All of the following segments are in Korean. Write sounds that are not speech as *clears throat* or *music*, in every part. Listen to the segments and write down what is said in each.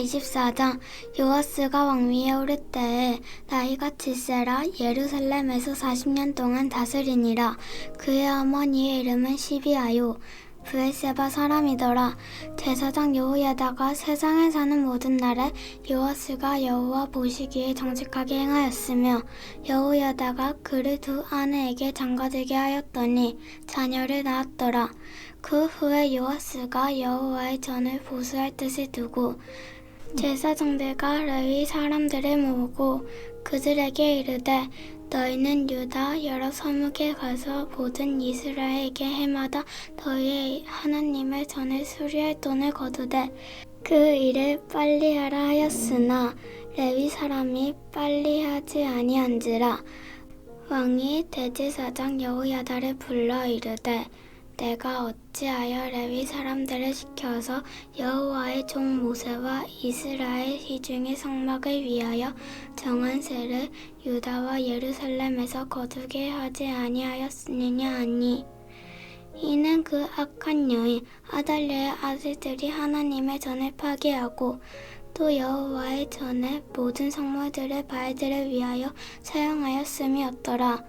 이사야 24장 요아스가 왕위에 오를 때에 나이가 7세라 예루살렘에서 40년 동안 다스리니라. 그의 어머니의 이름은 시비아요. 브에세바 사람이더라. 제사장 여호야다가 세상에 사는 모든 날에 요아스가 여호와 보시기에 정직하게 행하였으며 여호야다가 그를 두 아내에게 장가들게 하였더니 자녀를 낳았더라. 그 후에 요아스가 여호와의 전을 보수할 뜻을 두고 제사장들과 레위 사람들을 모으고 그들에게 이르되 너희는 유다 여러 서목에 가서 모든 이스라엘에게 해마다 너희의 하나님의 전을 수리할 돈을 거두되 그 일을 빨리 하라 하였으나 레위 사람이 빨리 하지 아니한지라. 왕이 대제사장 여호야다를 불러 이르되 내가 어찌하여 레위 사람들을 시켜서 여호와의 종 모세와 이스라엘 희중의 성막을 위하여 정한 세를 유다와 예루살렘에서 거두게 하지 아니하였느냐 하니 이는 그 악한 여인 아달랴의 아들들이 하나님의 전을 파괴하고 또 여호와의 전에 모든 성물들을 바알들을 위하여 사용하였음이었더라.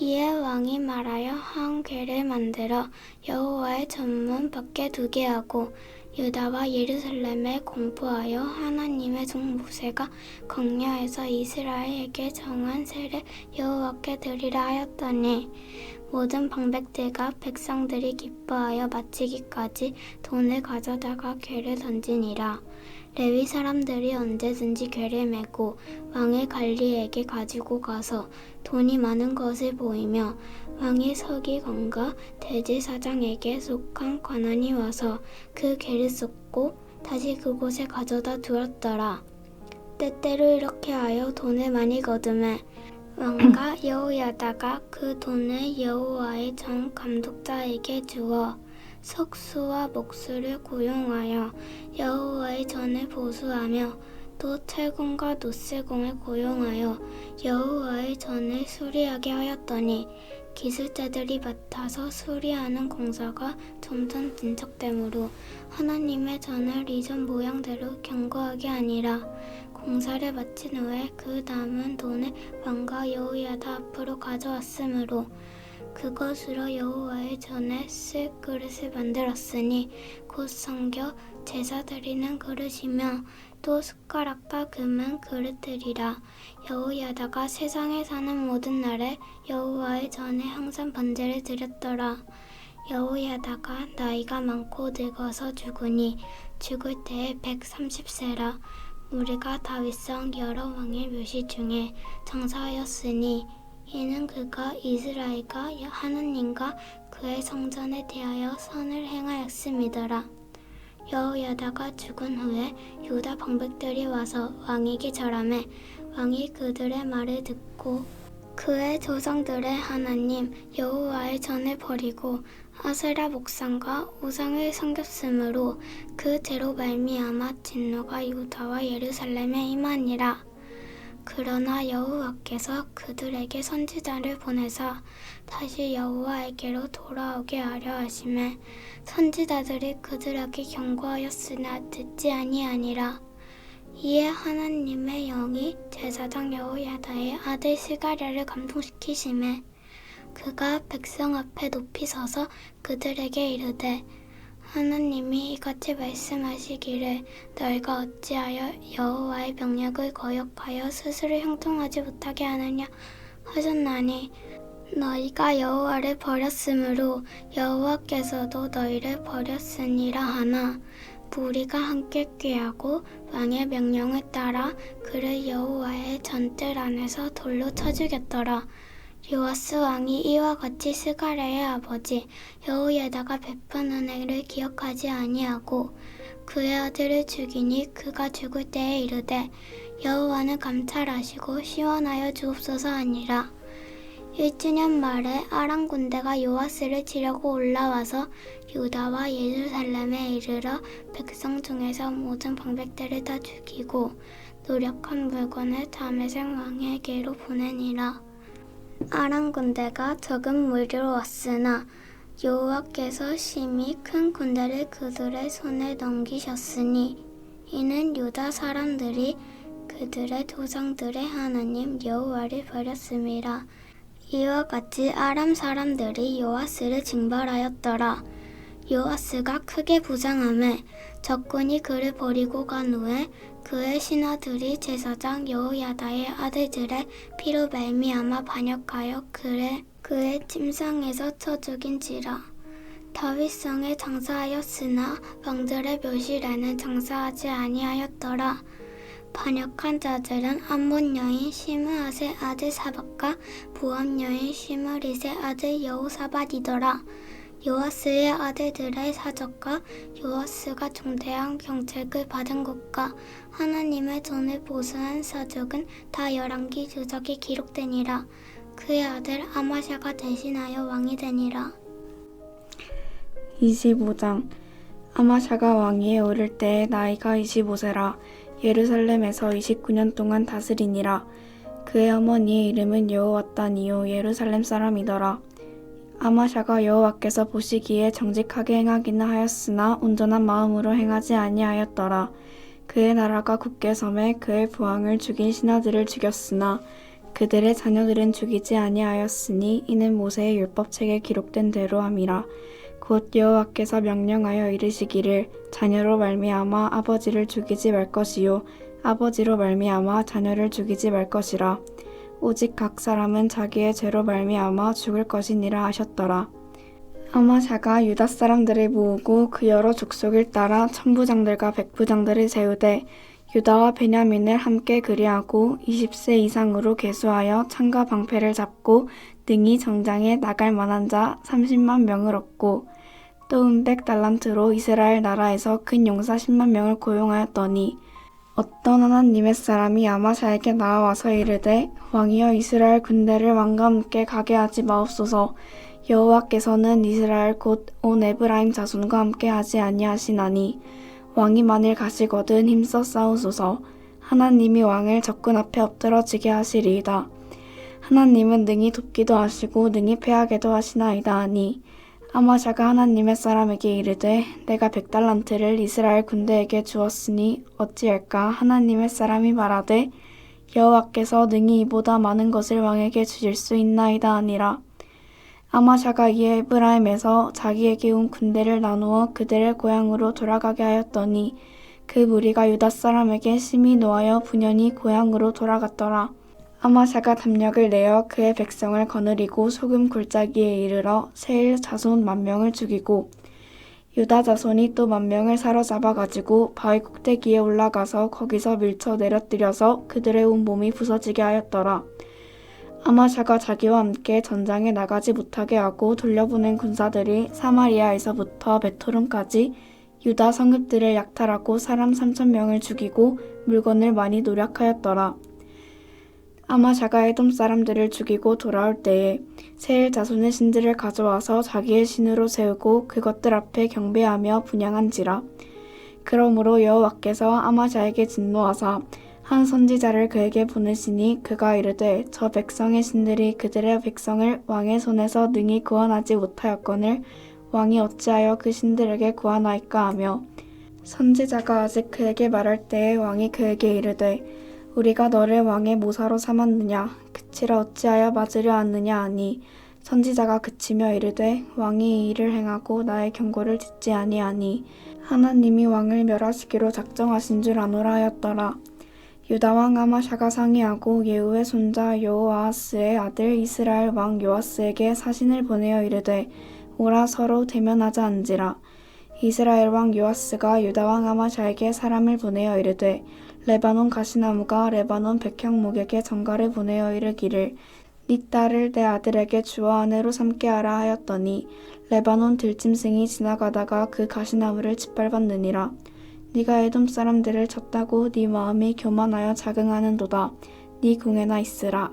이에 왕이 말하여 한 궤를 만들어 여호와의 전문 밖에 두게 하고 유다와 예루살렘에 공포하여 하나님의 종 모세가 광야에서 이스라엘에게 정한 세를 여호와께 드리라 하였더니 모든 방백들과 백성들이 기뻐하여 마치기까지 돈을 가져다가 궤를 던지니라. 레위 사람들이 언제든지 궤를 메고 왕의 관리에게 가지고 가서 돈이 많은 것을 보이며 왕의 서기관과 대제사장에게 속한 관원이 와서 그 궤를 쏟고 다시 그곳에 가져다 두었더라. 때때로 이렇게 하여 돈을 많이 거두매 왕과 *clears throat* 여호야다가 그 돈을 여호와의 전 감독자에게 주어 석수와 목수를 고용하여 여호와의 전을 보수하며 또 철공과 노쇠공을 고용하여 여호와의 전을 수리하게 하였더니 기술자들이 맡아서 수리하는 공사가 점점 진척되므로 하나님의 전을 이전 모양대로 견고하게 아니라. 공사를 마친 후에 그 남은 돈을 왕과 여호야다 앞으로 가져왔으므로 그것으로 여호와의 전에 쓸 그릇을 만들었으니 곧 성겨 제사 드리는 그릇이며 또 숟가락과 금은 그릇들이라. 여호야다가 세상에 사는 모든 날에 여호와의 전에 항상 번제를 드렸더라. 여호야다가 나이가 많고 늙어서 죽으니 죽을 때에 130세라. 우리가 다윗성 여러 왕의 묘시 중에 장사하였으니 이는 그가 이스라엘과 하나님과 그의 성전에 대하여 선을 행하였음이더라. 여호야다가 죽은 후에 유다 방백들이 와서 왕에게 절하매 왕이 그들의 말을 듣고 그의 조상들의 하나님 여호와의 전을 버리고 아세라 목상과 우상을 섬겼으므로 그 죄로 말미암아 진노가 유다와 예루살렘에 임하니라. 그러나 여호와께서 그들에게 선지자를 보내사 다시 여호와에게로 돌아오게 하려 하심에 선지자들이 그들에게 경고하였으나 듣지 아니하니라. 이에 하나님의 영이 제사장 여호야다의 아들 스가랴를 감동시키심에 그가 백성 앞에 높이 서서 그들에게 이르되 하나님이 이같이 말씀하시기를 너희가 어찌하여 여호와의 명령을 거역하여 스스로 형통하지 못하게 하느냐 하셨나니 너희가 여호와를 버렸으므로 여호와께서도 너희를 버렸으니라 하나 우리가 함께 꾀하고 왕의 명령을 따라 그를 여호와의 전뜰 안에서 돌로 쳐 죽였더라. 요아스 왕이 이와 같이 스가랴의 아버지 여호야다가 베푼 은혜를 기억하지 아니하고 그의 아들을 죽이니 그가 죽을 때에 이르되 여호와는 감찰하시고 시원하여 주옵소서 아니라 1주년 말에 아람 군대가 요아스를 치려고 올라와서 유다와 예루살렘에 이르러 백성 중에서 모든 방백들을 다 죽이고 노력한 물건을 다메섹 왕에게로 보내니라. 아람 군대가 적은 무리로 왔으나 여호와께서 심히 큰 군대를 그들의 손에 넘기셨으니 이는 유다 사람들이 그들의 조상들의 하나님 여호와를 버렸음이라. 이와 같이 아람 사람들이 요아스를 징벌하였더라. 요아스가 크게 부상함에 적군이 그를 버리고 간 후에 그의 신하들이 제사장 여호야다의 아들들의 피로 말미암아 반역하여 그를 그의 침상에서 쳐 죽인지라. 다윗성에 장사하였으나 왕들의 묘실에는 장사하지 아니하였더라. 반역한 자들은 암몬 여인 시므앗의 아들 사박과 부암 여인 시므릿의 아들 여호사밧이더라. 요아스의 아들들의 사적과 요아스가 중대한 경책을 받은 것과 하나님의 전을 보수한 사적은 다 열왕기 주석에 기록되니라. 그의 아들 아마샤가 대신하여 왕이 되니라. 25장 아마샤가 왕위에 오를 때에 나이가 25세라 예루살렘에서 29년 동안 다스리니라 그의 어머니의 이름은 여호와따니요 예루살렘 사람이더라 아마샤가 여호와께서 보시기에 정직하게 행하기는 하였으나 온전한 마음으로 행하지 아니하였더라. 그의 나라가 굳게 섬에 그의 부왕을 죽인 신하들을 죽였으나 그들의 자녀들은 죽이지 아니하였으니 이는 모세의 율법책에 기록된 대로 함이라. 곧 여호와께서 명령하여 이르시기를 자녀로 말미암아 아버지를 죽이지 말 것이요. 아버지로 말미암아 자녀를 죽이지 말 것이라 오직 각 사람은 자기의 죄로 말미암아 죽을 것이니라 하셨더라. 아마샤가 유다 사람들을 모으고 그 여러 족속을 따라 천부장들과 백부장들을 세우되 유다와 베냐민을 함께 그리하고 20세 이상으로 계수하여 창과 방패를 잡고 능히 정장에 나갈 만한 자 30만 명을 얻고 또 은백 달란트로 이스라엘 나라에서 큰 용사 10만 명을 고용하였더니 어떤 하나님의 사람이 아마샤에게 나와서 이르되 왕이여 이스라엘 군대를 왕과 함께 가게 하지 마옵소서. 여호와께서는 이스라엘 곧 온 에브라임 자손과 함께 하지 아니하시나니 왕이 만일 가시거든 힘써 싸우소서. 하나님이 왕을 적군 앞에 엎드러지게 하시리이다. 하나님은 능히 돕기도 하시고 능히 패하게도 하시나이다 하니 아마샤가 하나님의 사람에게 이르되 내가 백달란트를 이스라엘 군대에게 주었으니 어찌할까 하나님의 사람이 말하되 여호와께서 능히 이보다 많은 것을 왕에게 주실 수 있나이다 하니라 아마샤가 이에 에브라임에서 자기에게 온 군대를 나누어 그들의 고향으로 돌아가게 하였더니 그 무리가 유다 사람에게 심히 노하여 분연히 고향으로 돌아갔더라. 아마샤가 담력을 내어 그의 백성을 거느리고 소금 골짜기에 이르러 세일 자손 만 명을 죽이고 유다 자손이 또 만 명을 사로잡아 가지고 바위 꼭대기에 올라가서 거기서 밀쳐 내려뜨려서 그들의 온 몸이 부서지게 하였더라. 아마샤가 자기와 함께 전장에 나가지 못하게 하고 돌려보낸 군사들이 사마리아에서부터 베토름까지 유다 성읍들을 약탈하고 사람 3천 명을 죽이고 물건을 많이 노력하였더라. 아마샤가 에돔 사람들을 죽이고 돌아올 때에 세일 자손의 신들을 가져와서 자기의 신으로 세우고 그것들 앞에 경배하며 분양한지라. 그러므로 여호와께서 아마샤에게 진노하사 한 선지자를 그에게 보내시니 그가 이르되 저 백성의 신들이 그들의 백성을 왕의 손에서 능히 구원하지 못하였거늘 왕이 어찌하여 그 신들에게 구하나이까 하며 선지자가 아직 그에게 말할 때에 왕이 그에게 이르되 우리가 너를 왕의 모사로 삼았느냐? 그치라 어찌하여 맞으려 하느냐 하니 선지자가 그치며 이르되 왕이 이 일을 행하고 나의 경고를 듣지 아니하니 하나님이 왕을 멸하시기로 작정하신 줄 아노라 하였더라. 유다 왕 아마샤가 상의하고 예후의 손자 여호아하스의 아들 이스라엘 왕 요아스에게 사신을 보내어 이르되 오라 서로 대면하자 한지라. 이스라엘 왕 요아스가 유다 왕 아마샤에게 사람을 보내어 이르되 레바논 가시나무가 레바논 백향목에게 전가를 보내어 이르기를 네 딸을 내 아들에게 주어 아내로 삼게 하라 하였더니 레바논 들짐승이 지나가다가 그 가시나무를 짓밟았느니라 네가 에돔 사람들을 쳤다고 네 마음이 교만하여 자긍하는도다. 네 궁에나 있으라.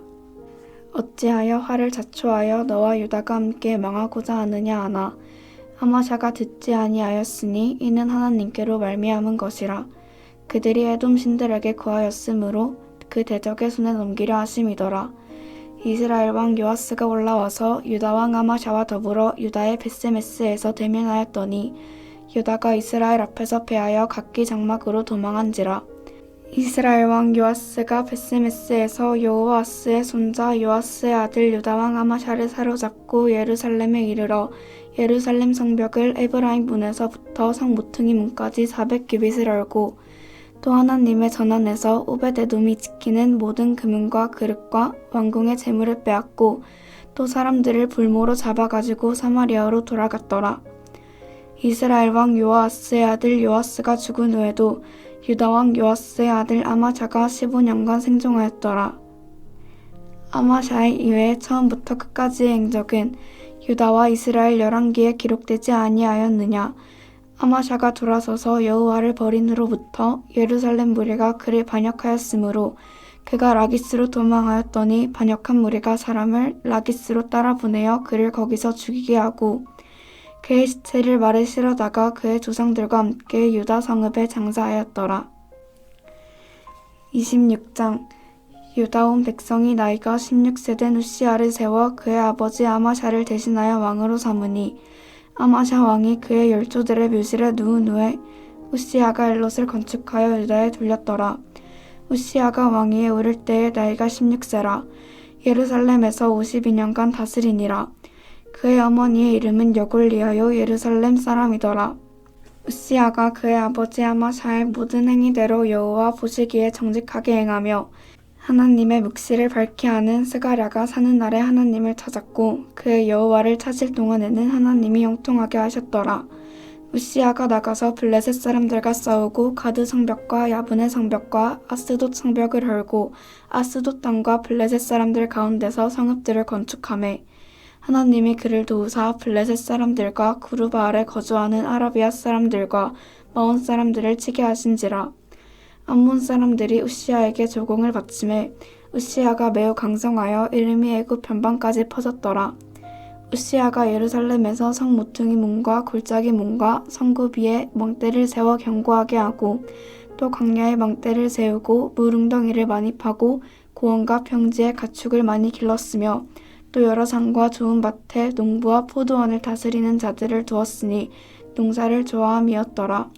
어찌하여 화를 자초하여 너와 유다가 함께 망하고자 하느냐 하나. 아마샤가 듣지 아니하였으니 이는 하나님께로 말미암은 것이라. 그들이 에돔 신들에게 구하였으므로 그 대적의 손에 넘기려 하심이더라. 이스라엘 왕 요아스가 올라와서 유다 왕 아마샤와 더불어 유다의 베세메스에서 대면하였더니 유다가 이스라엘 앞에서 패하여 각기 장막으로 도망한지라 이스라엘 왕 요아스가 베스메스에서 여호와스의 손자 요아스의 아들 유다 왕 아마샤를 사로잡고 예루살렘에 이르러 예루살렘 성벽을 에브라임 문에서부터 성 모퉁이 문까지 400규빗을 열고 또 하나님의 전원에서 오베데돔이 지키는 모든 금은과 그릇과 왕궁의 재물을 빼앗고 또 사람들을 불모로 잡아가지고 사마리아로 돌아갔더라. 이스라엘 왕 요아스의 아들 요아스가 죽은 후에도 유다 왕 요아스의 아들 아마샤가 15년간 생존하였더라. 아마샤의 이외에 처음부터 끝까지의 행적은 유다와 이스라엘 열왕기에 기록되지 아니하였느냐. 아마샤가 돌아서서 여호와를 버린 후로부터 예루살렘 무리가 그를 반역하였으므로 그가 라기스로 도망하였더니 반역한 무리가 사람을 라기스로 따라 보내어 그를 거기서 죽이게 하고 그의 시체를 말에 실어다가 그의 조상들과 함께 유다 성읍에 장사하였더라. 26장 유다 온 백성이 나이가 16세 된 우시아를 세워 그의 아버지 아마샤를 대신하여 왕으로 삼으니 아마샤 왕이 그의 열조들의 묘실에 누운 후에 우시아가 엘롯을 건축하여 유다에 돌렸더라. 우시아가 왕위에 오를 때의 나이가 16세라. 예루살렘에서 52년간 다스리니라. 그의 어머니의 이름은 여골리하여 예루살렘 사람이더라. 우시아가 그의 아버지 아마샤의 모든 행위대로 여호와 보시기에 정직하게 행하며 하나님의 묵시를 밝히 하는 스가랴가 사는 날에 하나님을 찾았고 그의 여호와를 찾을 동안에는 하나님이 형통하게 하셨더라. 우시아가 나가서 블레셋 사람들과 싸우고 가드 성벽과 야분의 성벽과 아스돗 성벽을 헐고 아스돗 땅과 블레셋 사람들 가운데서 성읍들을 건축하매 하나님이 그를 도우사 블레셋 사람들과 구르바 아래 거주하는 아라비아 사람들과 마온 사람들을 치게 하신지라 암몬 사람들이 우시아에게 조공을 바침해 우시아가 매우 강성하여 이름이 애굽 변방까지 퍼졌더라. 우시아가 예루살렘에서 성 모퉁이 문과 골짜기 문과 성구비에 망대를 세워 견고하게 하고 또 광야에 망대를 세우고 무릉덩이를 많이 파고 고원과 평지에 가축을 많이 길렀으며 또 여러 산과 좋은 밭에 농부와 포도원을 다스리는 자들을 두었으니 농사를 좋아함이었더라.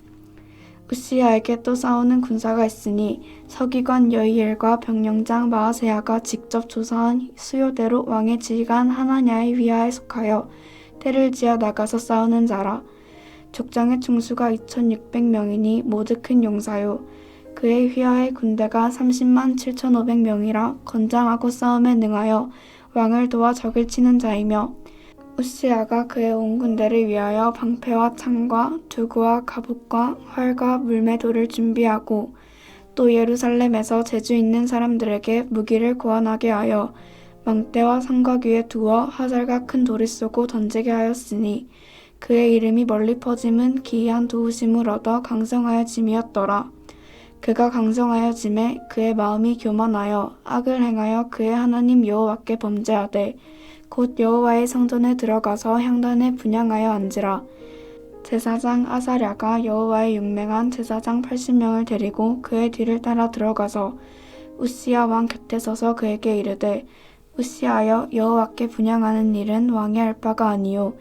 우시아에게 또 싸우는 군사가 있으니 서기관 여이엘과 병령장 마아세야가 직접 조사한 수요대로 왕의 지휘관 하나냐의 위하에 속하여 때를 지어 나가서 싸우는 자라. 족장의 총수가 2,600명이니 모두 큰 용사요. 그의 휘하의 군대가 30만 7,500명이라 건장하고 싸움에 능하여 왕을 도와 적을 치는 자이며 우시아가 그의 온 군대를 위하여 방패와 창과 두구와 갑옷과 활과 물매도를 준비하고 또 예루살렘에서 재주 있는 사람들에게 무기를 구원하게 하여 망대와 성곽 위에 두어 화살과 큰 돌을 쏘고 던지게 하였으니 그의 이름이 멀리 퍼짐은 기이한 도우심을 얻어 강성하여 짐이었더라. 그가 강성하여 짐에 그의 마음이 교만하여 악을 행하여 그의 하나님 여호와께 범죄하되 곧 여호와의 성전에 들어가서 향단에 분양하여 앉으라. 제사장 아사랴가 여호와의 용맹한 제사장 80명을 데리고 그의 뒤를 따라 들어가서 우시아 왕 곁에 서서 그에게 이르되 우시아여 여호와께 분양하는 일은 왕이 할 바가 아니요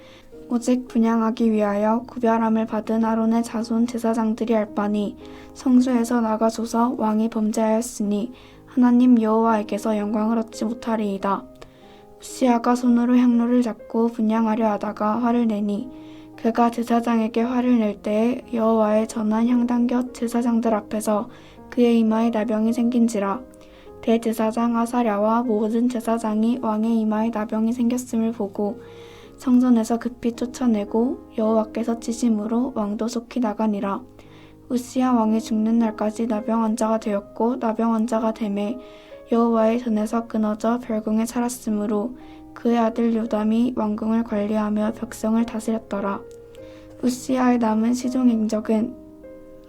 오직 분양하기 위하여 구별함을 받은 아론의 자손 제사장들이 할 바니 성수에서 나가소서 왕이 범죄하였으니 하나님 여호와에게서 영광을 얻지 못하리이다. 우시아가 손으로 향로를 잡고 분양하려 하다가 화를 내니 그가 제사장에게 화를 낼 때에 여호와의 전한 향단 곁 제사장들 앞에서 그의 이마에 나병이 생긴지라 대제사장 아사랴와 모든 제사장이 왕의 이마에 나병이 생겼음을 보고 성전에서 급히 쫓아내고 여호와께서 치심으로 왕도 속히 나가니라. 우시아 왕이 죽는 날까지 나병 환자가 되었고 나병 환자가 되매 여호와의 전에서 끊어져 별궁에 살았으므로 그의 아들 요담이 왕궁을 관리하며 백성을 다스렸더라. 우시아의 남은 시종 행적은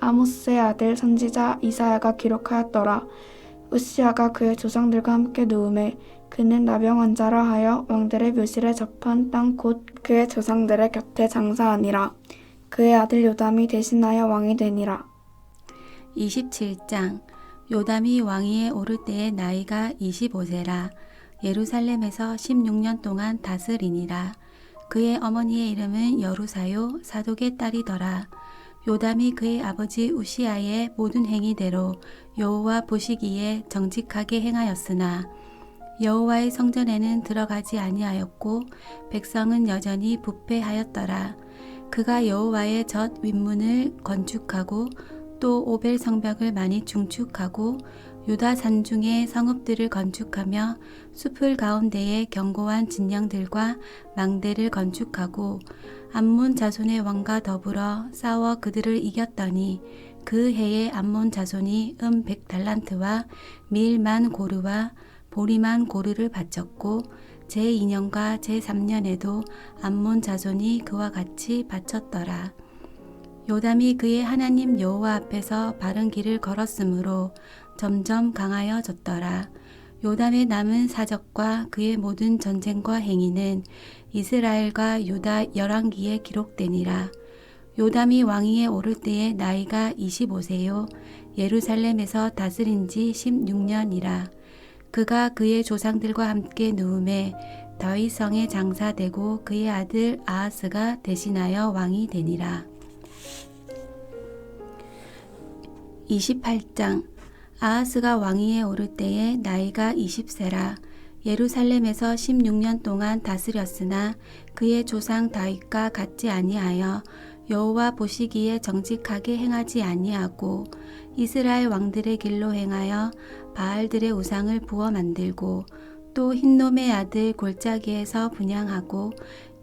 아모스의 아들 선지자 이사야가 기록하였더라. 우시아가 그의 조상들과 함께 누움에 그는 나병 환자라 하여 왕들의 묘실에 접한 땅 곧 그의 조상들의 곁에 장사하니라. 그의 아들 요담이 대신하여 왕이 되니라. 27장 요담이 왕위에 오를 때의 나이가 25세라 예루살렘에서 16년 동안 다스리니라 그의 어머니의 이름은 여루사요 사독의 딸이더라. 요담이 그의 아버지 우시아의 모든 행위대로 여호와 보시기에 정직하게 행하였으나 여호와의 성전에는 들어가지 아니하였고 백성은 여전히 부패하였더라. 그가 여호와의 젖 윗문을 건축하고 또 오벨 성벽을 많이 중축하고 유다 산중의 성읍들을 건축하며 숲을 가운데에 견고한 진영들과 망대를 건축하고 암몬 자손의 왕과 더불어 싸워 그들을 이겼더니 그 해에 암몬 자손이 음 백 달란트와 밀만 고르와 보리만 고르를 바쳤고 제2년과 제3년에도 암몬 자손이 그와 같이 바쳤더라. 요담이 그의 하나님 여호와 앞에서 바른 길을 걸었으므로 점점 강하여졌더라. 요담의 남은 사적과 그의 모든 전쟁과 행위는 이스라엘과 유다 열왕기에 기록되니라. 요담이 왕위에 오를 때의 나이가 25세요 예루살렘에서 다스린 지 16년이라. 그가 그의 조상들과 함께 누움에 다윗성에 장사되고 그의 아들 아하스가 대신하여 왕이 되니라. 28장 아하스가 왕위에 오를 때에 나이가 20세라. 예루살렘에서 16년 동안 다스렸으나 그의 조상 다윗과 같지 아니하여 여호와 보시기에 정직하게 행하지 아니하고 이스라엘 왕들의 길로 행하여 바알들의 우상을 부어 만들고 또 흰놈의 아들 골짜기에서 분양하고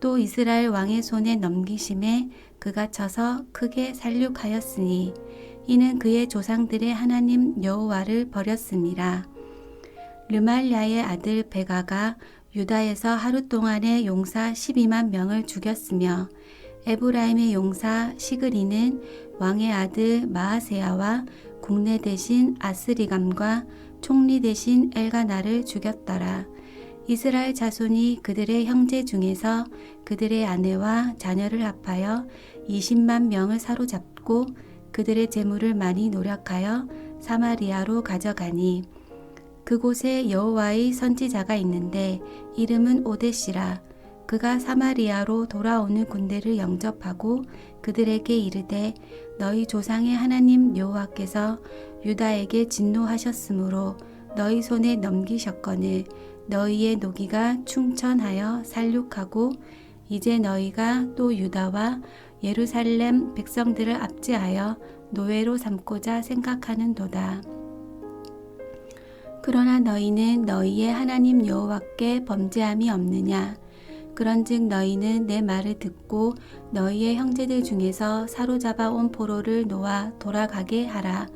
또 이스라엘 왕의 손에 넘기심에 그가 쳐서 크게 살육하였으니 이는 그의 조상들의 하나님 여호와를 버렸습니다. 르말야의 아들 베가가 유다에서 하루 동안에 용사 12만 명을 죽였으며 에브라임의 용사 시그리는 왕의 아들 마아세야와 국내 대신 아스리감과 총리 대신 엘가나를 죽였더라. 이스라엘 자손이 그들의 형제 중에서 그들의 아내와 자녀를 합하여 20만 명을 사로잡고 그들의 재물을 많이 노력하여 사마리아로 가져가니 그곳에 여호와의 선지자가 있는데 이름은 오데시라. 그가 사마리아로 돌아오는 군대를 영접하고 그들에게 이르되 너희 조상의 하나님 여호와께서 유다에게 진노하셨으므로 너희 손에 넘기셨거늘 너희의 노기가 충천하여 살육하고 이제 너희가 또 유다와 예루살렘 백성들을 압제하여 노예로 삼고자 생각하는도다. 그러나 너희는 너희의 하나님 여호와께 범죄함이 없느냐? 그런즉 너희는 내 말을 듣고 너희의 형제들 중에서 사로잡아 온 포로를 놓아 돌아가게 하라.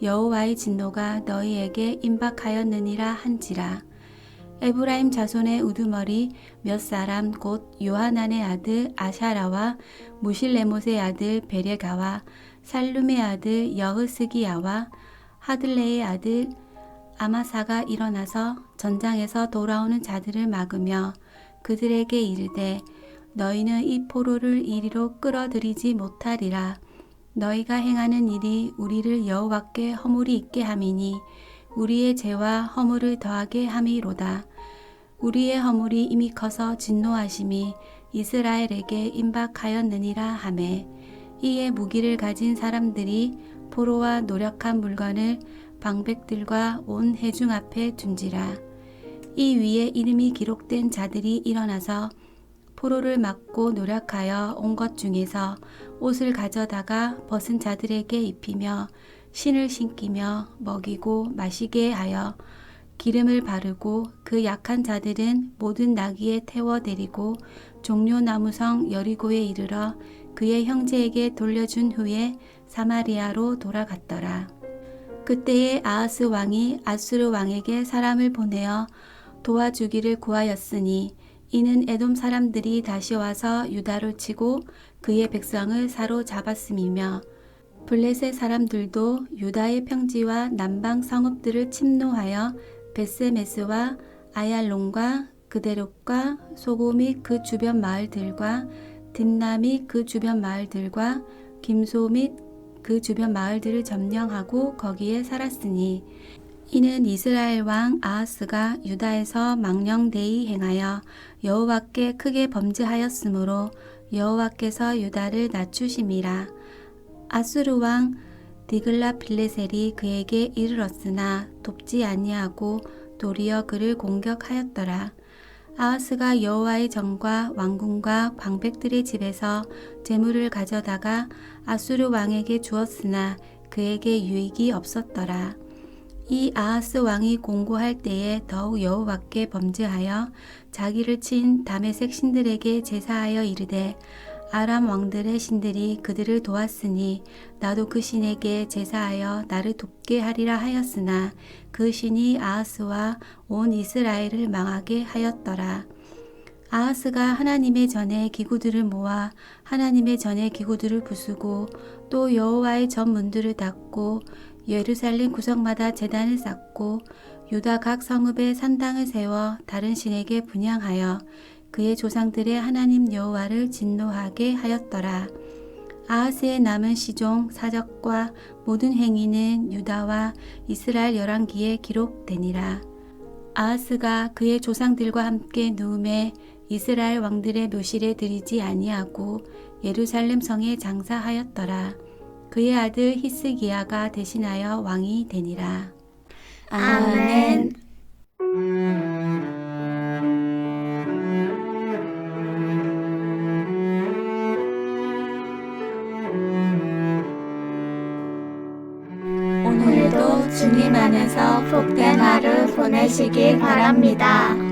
여호와의 진노가 너희에게 임박하였느니라 한지라. 에브라임 자손의 우두머리 몇 사람 곧 요하난의 아들 아샤라와 무실레못의 아들 베레가와 살룸의 아들 여흐스기야와 하들레의 아들 아마사가 일어나서 전장에서 돌아오는 자들을 막으며 그들에게 이르되 너희는 이 포로를 이리로 끌어들이지 못하리라. 너희가 행하는 일이 우리를 여호와께 허물이 있게 함이니 우리의 죄와 허물을 더하게 함이로다 우리의 허물이 이미 커서 진노하심이 이스라엘에게 임박하였느니라 하매 이에 무기를 가진 사람들이 포로와 노력한 물건을 방백들과 온 회중 앞에 둔지라. 이 위에 이름이 기록된 자들이 일어나서 포로를 막고 노력하여 온 것 중에서 옷을 가져다가 벗은 자들에게 입히며 신을 신기며 먹이고 마시게 하여 기름을 바르고 그 약한 자들은 모든 나귀에 태워 데리고 종려나무성 여리고에 이르러 그의 형제에게 돌려준 후에 사마리아로 돌아갔더라. 그때에 아하스 왕이 아수르 왕에게 사람을 보내어 도와주기를 구하였으니 이는 에돔 사람들이 다시 와서 유다를 치고 그의 백성을 사로잡았음이며 블레셋 사람들도 유다의 평지와 남방 성읍들을 침노하여 베세메스와 아얄론과 그대롯과 및그 주변 마을들과 및그 주변 마을들과 김소 및 그 주변 마을들을 점령하고 거기에 살았으니 이는 이스라엘 왕 아하스가 유다에서 망령되이 행하여 여호와께 크게 범죄하였으므로 여호와께서 유다를 낮추심이라. 아수르 왕 디글라 빌레셀이 그에게 이르렀으나 돕지 아니하고 도리어 그를 공격하였더라. 아하스가 여호와의 전과 왕궁과 방백들의 집에서 재물을 가져다가 아수르 왕에게 주었으나 그에게 유익이 없었더라. 이 아하스 왕이 공고할 때에 더욱 여호와께 범죄하여 자기를 친 다메섹 신들에게 제사하여 이르되 아람 왕들의 신들이 그들을 도왔으니 나도 그 신에게 제사하여 나를 돕게 하리라 하였으나 그 신이 아하스와 온 이스라엘을 망하게 하였더라. 아하스가 하나님의 전에 기구들을 모아 하나님의 전에 기구들을 부수고 또 여호와의 전 문들을 닫고 예루살렘 구석마다 제단을 쌓고 유다 각 성읍에 산당을 세워 다른 신에게 분양하여 그의 조상들의 하나님 여호와를 진노하게 하였더라. 아하스의 남은 시종 사적과 모든 행위는 유다와 이스라엘 열왕기에 기록되니라. 아하스가 그의 조상들과 함께 누움에 이스라엘 왕들의 묘실에 들이지 아니하고 예루살렘 성에 장사하였더라. 그의 아들 히스기야가 대신하여 왕이 되니라. 아멘. 주님 안에서 복된 하루 보내시길 바랍니다.